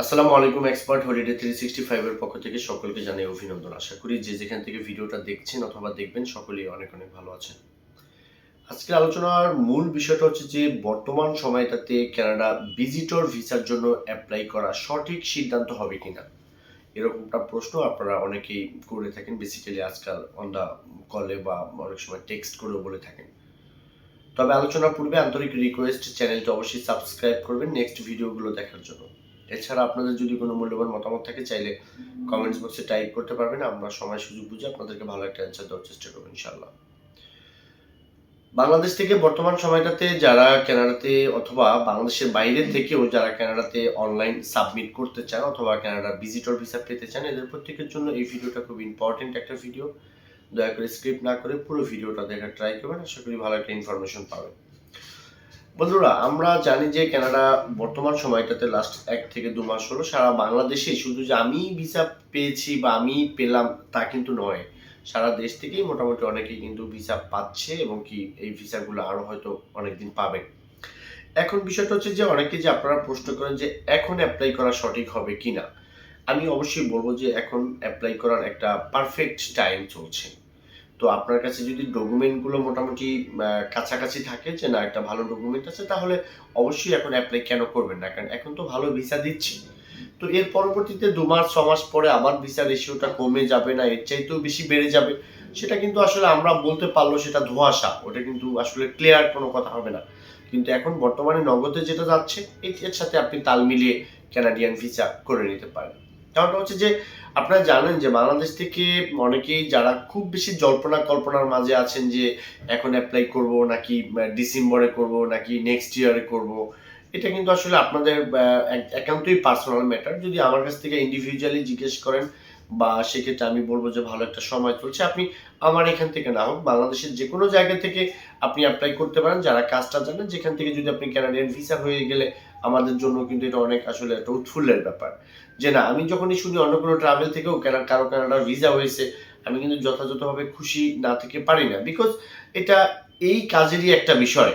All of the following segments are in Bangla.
আসসালামু আলাইকুম এক্সপার্ট হলিডে থ্রি সিক্সটি ফাইভের পক্ষ থেকে সকলকে জানাই অভিনন্দন। আশা করি যে যেখান থেকে ভিডিওটা দেখছেন অথবা দেখবেন, সকলেই অনেক অনেক ভালো আছেন। আজকের আলোচনার মূল বিষয়টা হচ্ছে যে, বর্তমান সময়টাতে কানাডা ভিজিটর ভিসার জন্য অ্যাপ্লাই করা সঠিক সিদ্ধান্ত হবে কিনা? এরকমটা প্রশ্ন আপনারা অনেকেই করে থাকেন বেসিক্যালি আজকাল অন দা কলে বা অনেক সময় টেক্সট করেও বলে থাকেন। তবে আলোচনার পূর্বে আন্তরিক রিকোয়েস্ট চ্যানেলটা অবশ্যই সাবস্ক্রাইব করবেন নেক্সট ভিডিওগুলো দেখার জন্য। এছাড়া আপনাদের যদি কোনো মূল্যবান মতামত থাকে, চাইলে কমেন্টস বক্সে টাইপ করতে পারবেন। আমরা সময় সুযোগ বুঝে আপনাদেরকে ভালো একটা অ্যান্সার দেওয়ার চেষ্টা করব ইনশাল্লাহ বাংলাদেশ থেকে বর্তমান সময়টাতে যারা কানাডাতে অথবা বাংলাদেশের বাইরে থেকেও যারা কানাডাতে অনলাইন সাবমিট করতে চান অথবা কানাডার ভিজিটর ভিসা পেতে চান, এদের প্রত্যেকের জন্য এই ভিডিওটা খুব ইম্পর্টেন্ট একটা ভিডিও দয়া করে স্ক্রিপ্ট না করে পুরো ভিডিওটা দেখার ট্রাই করবেন। আশা করি ভালো একটা ইনফরমেশন পাবেন। বন্ধুরা, আমরা জানি যে কানাডা বর্তমান সময়টাতে লাস্ট এক থেকে দু মাস হলো, সারা বাংলাদেশে শুধু যে আমি ভিসা পেয়েছি বা আমি পেলাম তা কিন্তু নয়। সারা দেশ থেকেই মোটামুটি অনেকেই কিন্তু ভিসা পাচ্ছে এবং কি এই ভিসাগুলো আরও হয়তো অনেকদিন পাবে। এখন বিষয়টা হচ্ছে যে অনেকে যে আপনারা প্রশ্ন করেন যে এখন অ্যাপ্লাই করা সঠিক হবে কিনা, আমি অবশ্যই বলব যে এখন অ্যাপ্লাই করার একটা পারফেক্ট টাইম চলছে। তো আপনার কাছে যদি ডকুমেন্টগুলো মোটামুটি কাছাকাছি থাকে যে না, একটা ভালো ডকুমেন্ট আছে, তাহলে অবশ্যই এখন অ্যাপ্লাই কেন করবেন না? কারণ এখন তো ভালো ভিসা দিচ্ছে। তো এর পরবর্তীতে দু মাস, ছ মাস পরে আবার ভিসা রেশিওটা কমে যাবে না, এর চাইতেও বেশি বেড়ে যাবে। সেটা কিন্তু আসলে আমরা বলতে পারল সেটা ধোঁয়াশা। ওটা কিন্তু আসলে ক্লিয়ার কোনো কথা হবে না। কিন্তু এখন বর্তমানে নগদে যেটা যাচ্ছে এর সাথে আপনি তাল মিলিয়ে ক্যানাডিয়ান ভিসা করে নিতে পারেন। কারণটা হচ্ছে যে, আপনারা জানেন যে বাংলাদেশ থেকে অনেকেই যারা খুব বেশি জল্পনা কল্পনার মাঝে আছেন যে, এখন অ্যাপ্লাই করব নাকি ডিসেম্বরে করব নাকি নেক্সট ইয়ারে করব, এটা কিন্তু আসলে আপনাদের একান্তই পার্সোনাল ম্যাটার যদি আমার কাছ থেকে ইন্ডিভিজুয়ালি জিজ্ঞেস করেন বা সেক্ষেত্রে আমি বলব যে ভালো একটা সময় চলছে। আপনি আমার এখান থেকে না হোক, বাংলাদেশের যে কোনো জায়গা থেকে আপনি অ্যাপ্লাই করতে পারেন, যারা কাজটা জানেন, যেখান থেকে যদি আপনি ক্যানাডিয়ান ভিসা হয়ে গেলে আমাদের জন্য কিন্তু এটা অনেক আসলে একটা উৎফুল্লের ব্যাপার। যে না, আমি যখনই শুনি অন্য কোনো ট্রাভেল থেকেও কারও কানাডার ভিসা হয়েছে, আমি কিন্তু যথাযথভাবে খুশি না থেকে পারি না। বিকজ এটা এই কাজেরই একটা বিষয়।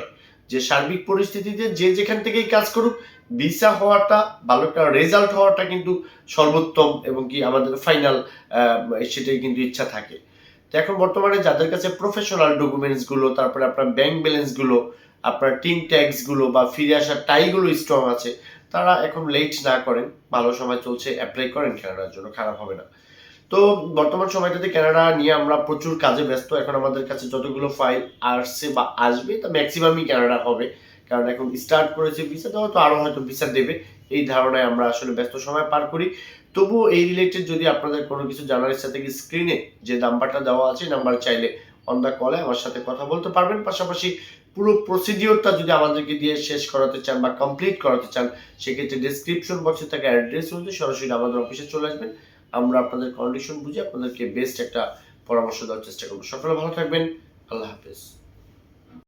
যে সার্বিক পরিস্থিতিতে যে যেখান থেকেই কাজ করুক, ভিসা হওয়াটা ভালো একটা রেজাল্ট হওয়াটা কিন্তু সর্বোত্তম এবং কি আমাদের ফাইনাল সেটাই কিন্তু ইচ্ছা থাকে। তো এখন বর্তমানে যাদের কাছে প্রফেশনাল ডকুমেন্টসগুলো, তারপরে আপনার ব্যাংক ব্যালেন্সগুলো, আপনার টিম ট্যাক্সগুলো বা ফিরে আসার টাইগুলো স্ট্রং আছে, তারা এখন লেট না করেন, ভালো সময় চলছে অ্যাপ্লাই করেন কানাডার জন্য খারাপ হবে না। তো বর্তমান সময়টাতে কানাডা নিয়ে আমরা প্রচুর কাজে ব্যস্ত। এখন আমাদের কাছে যতগুলো ফাইল আসছে বা আসবে, তা ম্যাক্সিমামই কানাডা হবে। কারণ এখন স্টার্ট করেছে ভিসা তো আরও হয়তো ভিসা দেবে। এই ধারণায় আমরা আসলে ব্যস্ত সময় পার করি। তবুও এই রিলেটেড যদি আপনাদের কোনো কিছু জানার ইচ্ছা থেকে স্ক্রিনে যে নাম্বারটা দেওয়া আছে নাম্বার চাইলে অন দ্য কলে আমার সাথে কথা বলতে পারবেন। পাশাপাশি পুরো প্রসিডিওরটা যদি আমাদেরকে দিয়ে শেষ করাতে চান বা কমপ্লিট করাতে চান, সেক্ষেত্রে ডিসক্রিপশন বক্সে থাকা অ্যাড্রেস অনুযায়ী সরাসরি আমাদের অফিসে চলে আসবেন। আমরা আপনাদের কন্ডিশন বুঝে আপনাদেরকে বেস্ট একটা পরামর্শ দেওয়ার চেষ্টা করব। সকলে ভালো থাকবেন। আল্লাহ হাফেজ।